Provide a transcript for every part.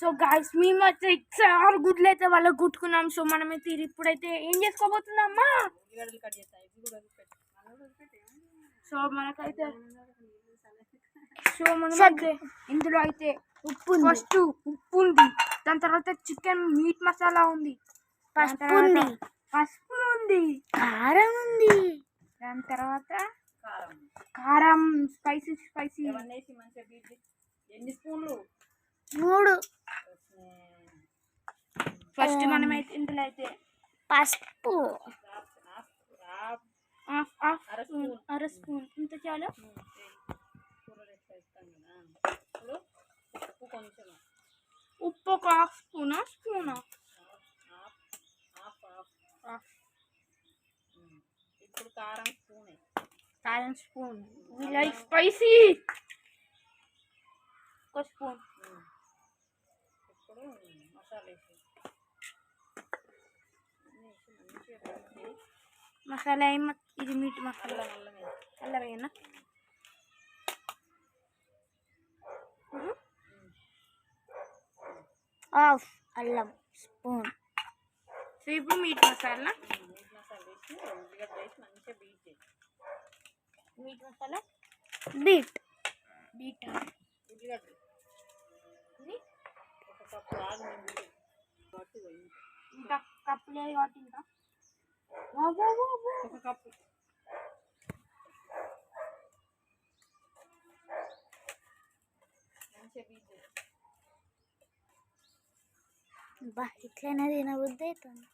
So guys మేము అయితే చాలా గుడ్లు అయితే వాళ్ళకి కుట్టుకున్నాం. సో మనమైతే ఇప్పుడైతే ఏం వదిలిపెట్టు. సో మనకైతే సో మనమైతే ఇందులో అయితే ఉప్పు ఫస్ట్ ఉప్పు ఉంది. దాని తర్వాత చికెన్ మీట్ మసాలా ఉంది. పసుపు ఉంది. పసుపు ఉంది. కారం ఉంది. దాని తర్వాత కారం. కారం స్పైసీ స్పైసీ. ఎన్ని స్పూన్లు? మూడు. ఫస్ట్ మనమైతే ఇందులో అయితే పసుపు. Half half spoon. అర స్పూన్. ఇంత చాలు? ఉప్పు కొంచెం ఉప్పు ఒక హాఫ్ స్పూనా. ఇప్పుడు కారం స్పూన్? కారం స్పూన్. వి లైక్ స్పైసీ ఒక స్పూన్. మసాలా వేసి ఇది మీట్ మసాలా? అల్లం అల్లం వేయనా? హాఫ్ అల్లం స్పూన్. సో ఇప్పుడు మీట్ మసాలా? మీట్ మసాలా వేసి ఉల్లిగడ్డ వేసి మంచిగా beat meat masala? Beat. Beat. ఇంకా కప్పు లేదు కాబట్టి ఇంకా. ఒక కప్పు. బా ఇట్లనే తినబుద్ధి అవుతుంది.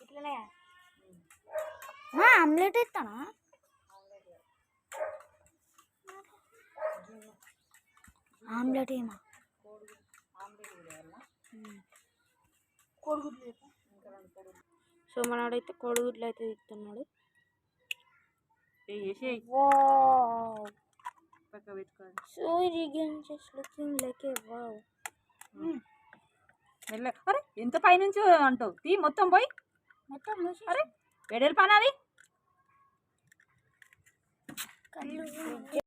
ఇట్లనే. మా ఆమ్లెట్ ఇస్తానా ఆమ్లెట్ ఏమా. కోడిగుడ్లు సో మనోడైతే కోడిగుడ్లు అయితే పెట్టుకోవాలి. So Reagan just looking like a wow మెల్ల. అరే ఎంత పైనుంచి అంటావు. తీ మొత్తం పోయి. మొత్తం అరే వెడల్ పనాది కళ్ళు ఒక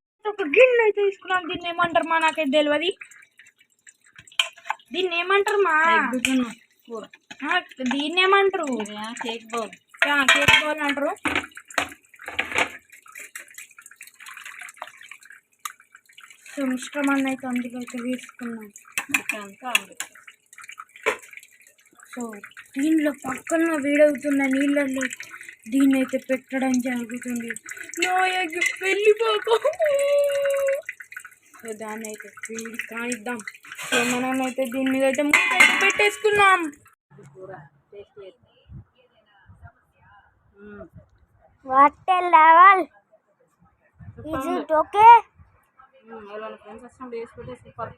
గిన్నె అయితే తీసుకున్నాం దీన్ని ఏమంటారు మా నాకైతే తెలియదు దీన్ని ఏమంటారు మా కూర. దీన్ని ఏమంటారు? Cake bowl. కేక్ బౌల్ అంటారు. సో మిశ్రమాన్ని అయితే అందులో అయితే వేసుకున్నాం అంతా ఆమ్లెట్ సో దీనిలో పక్కన వేడవుతున్న నీళ్ళల్లో దీన్ని అయితే పెట్టడం జరుగుతుంది. నా ఎగ్ వెళ్ళిపోకు సో దాన్ని అయితే వేడి కానిద్దాం. సో మనం అయితే దీని మీద అయితే మూత అయితే పెట్టేసుకున్నాం what level. Is it okay friends super